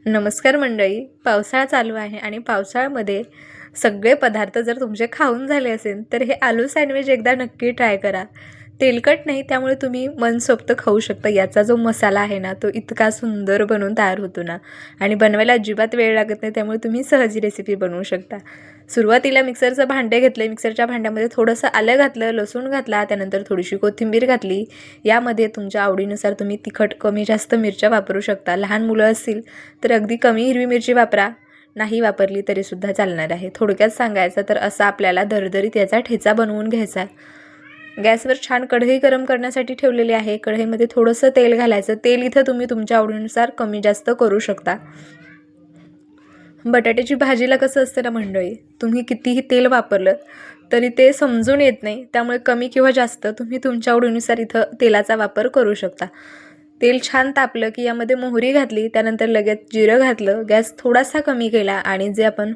नमस्कार मंडळी. पावसाळा चालू आहे आणि पावसाळ्यामध्ये सगळे पदार्थ जर तुमचे खाऊन झाले असेल तर हे आलू सँडविच एकदा नक्की ट्राय करा. तेलकट नाही त्यामुळे तुम्ही मनसोक्त खाऊ शकता. याचा जो मसाला आहे ना तो इतका सुंदर बनवून तयार होतो ना. आणि बनवायला अजिबात वेळ लागत नाही त्यामुळे तुम्ही सहज रेसिपी बनवू शकता. सुरुवातीला मिक्सरचं भांडे घेतले मिक्सरच्या भांड्यामध्ये थोडंसं आलं घातलं लसूण घातला त्यानंतर थोडीशी कोथिंबीर घातली. यामध्ये तुमच्या आवडीनुसार तुम्ही तिखट कमी जास्त मिरच्या वापरू शकता. लहान मुलं असतील तर अगदी कमी हिरवी मिरची वापरा. नाही वापरली तरीसुद्धा चालणार आहे. थोडक्यात सांगायचं तर असा आपल्याला दरदरीत याचा ठेचा बनवून घ्यायचा. गॅसवर छान कढई गरम करण्यासाठी ठेवलेली आहे. कढईमध्ये थोडंसं तेल घालायचं. तेल इथं तुम्ही तुमच्या आवडीनुसार कमी जास्त करू शकता. बटाट्याची भाजीला कसं असतं ना मंडळी तुम्ही कितीही तेल वापरलं तरी ते समजून येत नाही. त्यामुळे कमी किंवा जास्त तुम्ही तुमच्या आवडीनुसार इथं तेलाचा वापर करू शकता. तेल छान तापलं की यामध्ये मोहरी घातली त्यानंतर लगेच जिरं घातलं गॅस थोडासा कमी केला आणि जे आपण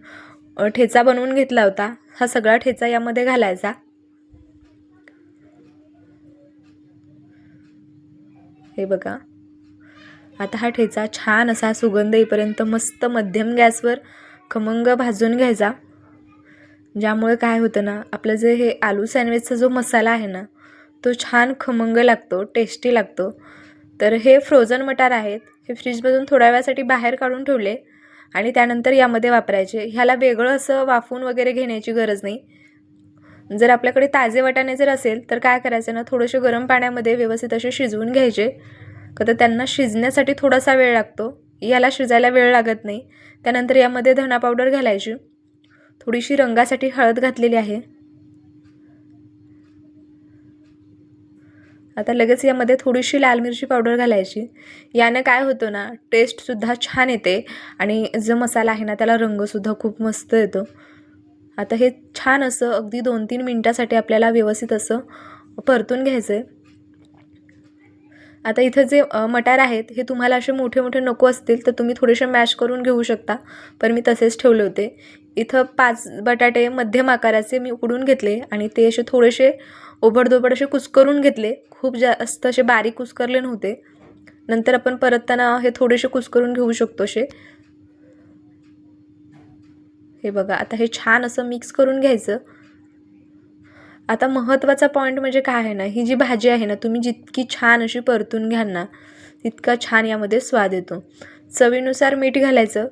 ठेचा बनवून घेतला होता हा सगळा ठेचा यामध्ये घालायचा. हे बघा. आता हा ठेचा छान असा सुगंध येईपर्यंत मस्त मध्यम गॅसवर खमंग भाजून घ्यायचा. ज्यामुळे काय होतं ना आपलं जे हे आलू सँडविचचा जो मसाला आहे ना तो छान खमंग लागतो टेस्टी लागतो. तर हे फ्रोझन मटार आहेत हे फ्रीजमधून थोड्या वेळासाठी बाहेर काढून ठेवले आणि त्यानंतर यामध्ये वापरायचे. ह्याला वेगळं असं वाफून वगैरे घेण्याची गरज नाही. जर आपल्याकडे ताजे वाटाणे जर असेल तर काय करायचं ना थोडेसे गरम पाण्यामध्ये व्यवस्थित असे शिजवून घ्यायचे. का तर त्यांना शिजण्यासाठी थोडासा वेळ लागतो. याला शिजायला वेळ लागत नाही. त्यानंतर यामध्ये धना पावडर घालायची. थोडीशी रंगासाठी हळद घातलेली आहे. आता लगेच यामध्ये थोडीशी लाल मिरची पावडर घालायची. यानं काय होतं ना टेस्टसुद्धा छान येते आणि जो मसाला आहे ना त्याला रंगसुद्धा खूप मस्त येतो. आता हे छान असं अगदी दोन तीन मिनटासाठी आपल्याला व्यवस्थित असं परतून घ्यायचं आहे आता इथं जे मटार आहेत हे तुम्हाला असे मोठे मोठे नको असतील तर तुम्ही थोडेसे मॅश करून घेऊ शकता. पण मी तसेच ठेवले होते. इथं पाच बटाटे मध्यम आकाराचे मी उकडून घेतले आणि ते असे थोडेसे ओबडधोबड असे कुस्करून घेतले. खूप जास्त असे बारीक कुस्करले नव्हते. नंतर आपण परतताना हे थोडेसे कुस्करून घेऊ शकतो असे. हे बघा आता हे छान असं मिक्स करून घ्यायचं. आता महत्त्वाचा पॉईंट म्हणजे काय आहे ना ही जी भाजी आहे ना तुम्ही जितकी छान अशी परतून घ्याल ना तितका छान यामध्ये स्वाद येतो. चवीनुसार मीठ घालायचं.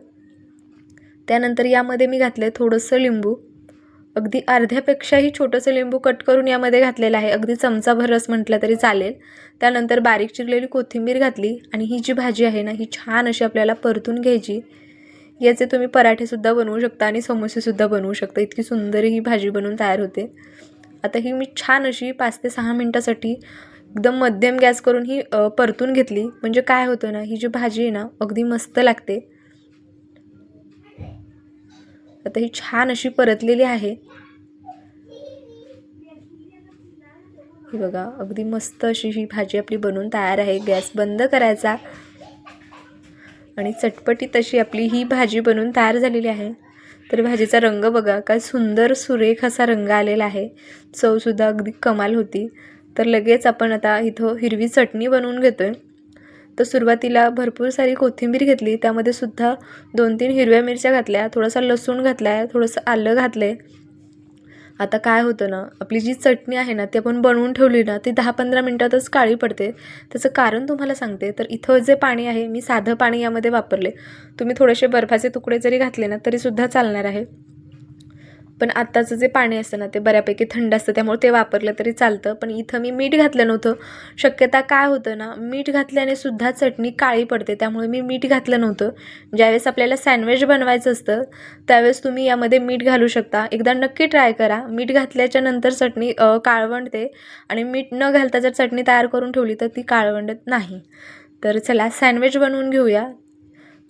त्यानंतर यामध्ये मी घातलं आहे थोडंसं लिंबू. अगदी अर्ध्यापेक्षाही छोटंसं लिंबू कट करून यामध्ये घातलेलं आहे. अगदी चमचाभर रस म्हटलं तरी चालेल. त्यानंतर बारीक चिरलेली कोथिंबीर घातली आणि ही जी भाजी आहे ना ही छान अशी आपल्याला परतून घ्यायची. याचे तुम्ही पराठेसुद्धा बनवू शकता आणि समोसेसुद्धा बनवू शकता. इतकी सुंदर ही भाजी बनवून तयार होते. आता ही मी छान अशी पाच ते सहा मिनटासाठी एकदम मध्यम गॅस करून ही परतून घेतली. म्हणजे काय होतं ना ही जी भाजी आहे ना अगदी मस्त लागते. आता ही छान अशी परतलेली आहे. बघा अगदी मस्त अशी ही भाजी आपली बनवून तयार आहे. गॅस बंद करायचा. आणि चटपटीत अशी आपली ही भाजी बनवून तयार झालेली आहे. तर भाजीचा रंग बघा काय सुंदर सुरेख असा रंग आलेला आहे. चवसुद्धा अगदी कमाल होती. तर लगेच आपण आता इथं हिरवी चटणी बनवून घेतो आहे तर सुरुवातीला भरपूर सारी कोथिंबीर घेतली. त्यामध्ये सुद्धा दोन तीन हिरव्या मिरच्या घातल्या थोडासा लसूण घातला आहे थोडंसं आलं घातलं आहे आता काय होतं ना आपली जी चटणी आहे ना ती आपण बनवून ठेवली ना ती दहा पंधरा मिनटातच काळी पडते. त्याचं कारण तुम्हाला सांगते तर इथं जे पाणी आहे मी साधं पाणी यामध्ये वापरले. तुम्ही थोडेसे बर्फाचे तुकडे जरी घातले ना तरीसुद्धा चालणार आहे. पण आत्ताचं जे पाणी असतं ना ते बऱ्यापैकी थंड असतं त्यामुळे ते वापरलं तरी चालतं. पण इथं मी मीठ घातलं नव्हतं. शक्यता काय होतं ना मीठ घातल्याने सुद्धा चटणी काळी पडते त्यामुळे मी मीठ घातलं नव्हतं. ज्यावेळेस आपल्याला सँडविच बनवायचं असतं त्यावेळेस तुम्ही यामध्ये मीठ घालू शकता. एकदा नक्की ट्राय करा. मीठ घातल्याच्या नंतर चटणी काळवंडते आणि मीठ न घालता जर चटणी तयार करून ठेवली तर ती काळवंडत नाही. तर चला सँडविच बनवून घेऊया.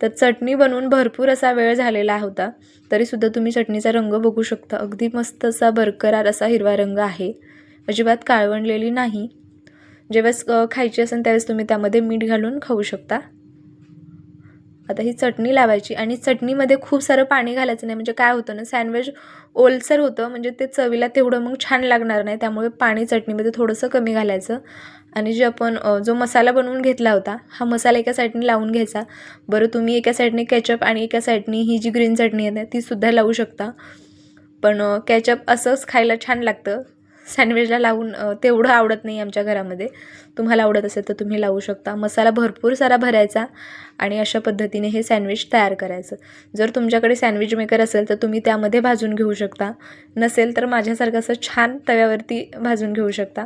तर चटणी बनवून भरपूर असा वेळ झालेला होता. तरीसुद्धा तुम्ही चटणीचा रंग बघू शकता. अगदी मस्त असा बरकरार असा हिरवा रंग आहे. अजिबात काळवंडलेली नाही. जेव्हाच खायची असेल त्यावेळेस तुम्ही त्यामध्ये मीठ घालून खाऊ शकता. आता ही चटणी लावायची आणि चटणीमध्ये खूप सारं पाणी घालायचं नाही. म्हणजे काय होतं ना सँडविच ओलसर होतं. म्हणजे ते चवीला तेवढं मग छान लागणार नाही. त्यामुळे पाणी चटणीमध्ये थोडंसं कमी घालायचं. आणि जे आपण जो मसाला बनवून घेतला होता हा मसाला एका साईडने लावून घ्यायचा. बरं तुम्ही एका साईडने कॅचअप आणि एका साईडने ही जी ग्रीन चटणी आहे ना तीसुद्धा लावू शकता. पण कॅचअप असंच खायला छान लागतं. सँडविचला लावून तेवढं आवडत नाही आमच्या घरामध्ये. तुम्हाला आवडत असेल तर तुम्ही लावू शकता. मसाला भरपूर सारा भरायचा आणि अशा पद्धतीने हे सँडविच तयार करायचं. जर तुमच्याकडे सँडविच मेकर असेल तर तुम्ही त्यामध्ये भाजून घेऊ शकता. नसेल तर माझ्यासारखं असं छान तव्यावरती भाजून घेऊ शकता.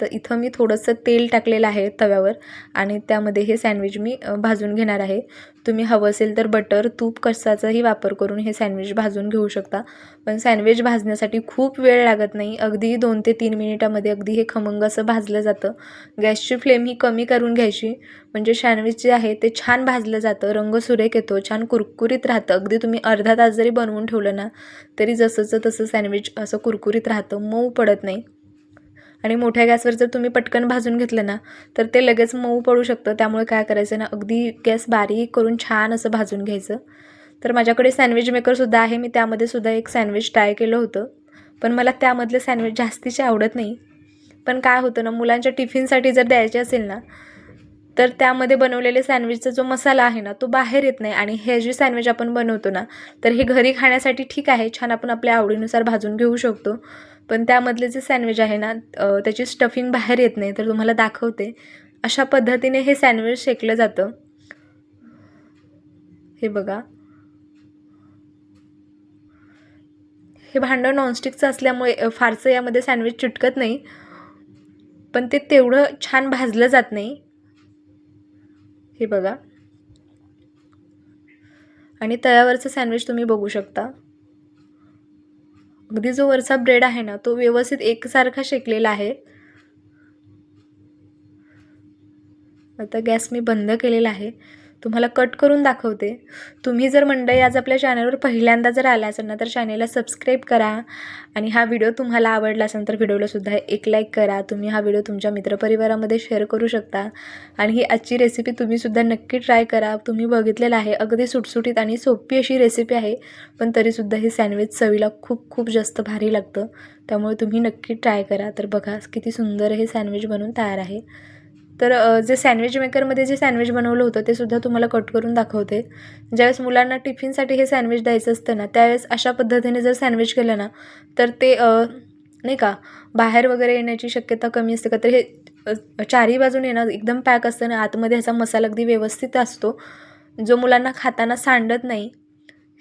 तर इथं मी थोडंसं तेल टाकलेलं आहे तव्यावर आणि त्यामध्ये हे सँडविच मी भाजून घेणार आहे. तुम्ही हवं असेल तर बटर तूप कशाचाही वापर करून हे सँडविच भाजून घेऊ शकता. पण सँडविच भाजण्यासाठी खूप वेळ लागत नाही. अगदी दोन ते तीन मिनिटामध्ये अगदी हे खमंग असं भाजलं जातं. गॅसची फ्लेम ही कमी करून घ्यायची. म्हणजे सँडविच जे आहे ते छान भाजलं जातं. रंग सुरेख येतो छान कुरकुरीत राहतं. अगदी तुम्ही अर्धा तास जरी बनवून ठेवलं ना तरी जसंचं तसं सँडविच असं कुरकुरीत राहतं. मऊ पडत नाही. आणि मोठ्या गॅसवर जर तुम्ही पटकन भाजून घेतलं ना तर ते लगेच मऊ पडू शकतं. त्यामुळे काय करायचं ना अगदी गॅस बारीक करून छान असं भाजून घ्यायचं. तर माझ्याकडे सँडविच मेकरसुद्धा आहे. मी त्यामध्ये सुद्धा एक सँडविच ट्राय केलं होतं. पण मला त्यामधलं सँडविच जास्तीचे आवडत नाही. पण काय होतं ना मुलांच्या टिफिनसाठी जर द्यायचे असेल ना तर त्यामध्ये बनवलेले सँडविचचा जो मसाला आहे ना तो बाहेर येत नाही आणि हे जे सँडविच आपण बनवतो ना तर हे घरी खाण्यासाठी ठीक आहे छान आपण आपल्या आवडीनुसार भाजून घेऊ शकतो. पण त्यामधले जे सँडविच आहे ना त्याची स्टफिंग बाहेर येत नाही तर तुम्हाला दाखवते. अशा पद्धतीने हे सँडविच शेकलं जातं. हे बघा. हे भांडं नॉनस्टिकचं असल्यामुळे फारसं यामध्ये सँडविच चिटकत नाही. पण ते तेवढं छान भाजलं जात नाही. हे बघा. आणि तळ्यावरचं सँडविच तुम्ही बघू शकता. अगदी जो वरचा ब्रेड आहे ना तो व्यवस्थित एकसारखा शेकलेला आहे. आता गॅस मी बंद केलेला आहे. तुम्हाला कट करून दाखवते. तुम्ही जर मंडळी आज आपल्या चॅनलवर पहिल्यांदा जर आला असेल ना तर चॅनेलला सबस्क्राईब करा. आणि हा व्हिडिओ तुम्हाला आवडला असेल तर व्हिडिओलासुद्धा एक लाईक करा. तुम्ही हा व्हिडिओ तुमच्या मित्रपरिवारामध्ये शेअर करू शकता. आणि ही आजची रेसिपी तुम्हीसुद्धा नक्की ट्राय करा. तुम्ही बघितलेलं आहे अगदी सुटसुटीत आणि सोपी अशी रेसिपी आहे पण तरीसुद्धा हे सँडविच चवीला खूप खूप जास्त भारी लागतं. त्यामुळे तुम्ही नक्की ट्राय करा. तर बघा किती सुंदर हे सँडविच बनून तयार आहे. तर जे सँडविच मेकरमध्ये जे सँडविच बनवलं होतं ते सुद्धा तुम्हाला कट करून दाखवते. ज्यावेळेस मुलांना टिफिनसाठी हे सँडविच द्यायचं असतं ना त्यावेळेस अशा पद्धतीने जर सँडविच केलं ना तर ते नाही का बाहेर वगैरे येण्याची शक्यता कमी असते का? तर हे चारही बाजूने ना एकदम पॅक असतं ना आतमध्ये ह्याचा मसाला अगदी व्यवस्थित असतो. जो मुलांना खाताना सांडत नाही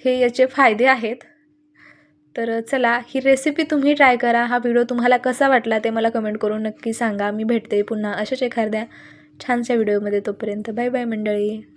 हे याचे फायदे आहेत. तर चला ही रेसिपी तुम्ही ट्राय करा. हा व्हिडिओ तुम्हाला कसा वाटला ते मला कमेंट करून नक्की सांगा. मी भेटते पुन्हा अशाच एखाद्या छानशा व्हिडिओमध्ये तोपर्यंत. बाय बाय मंडळी.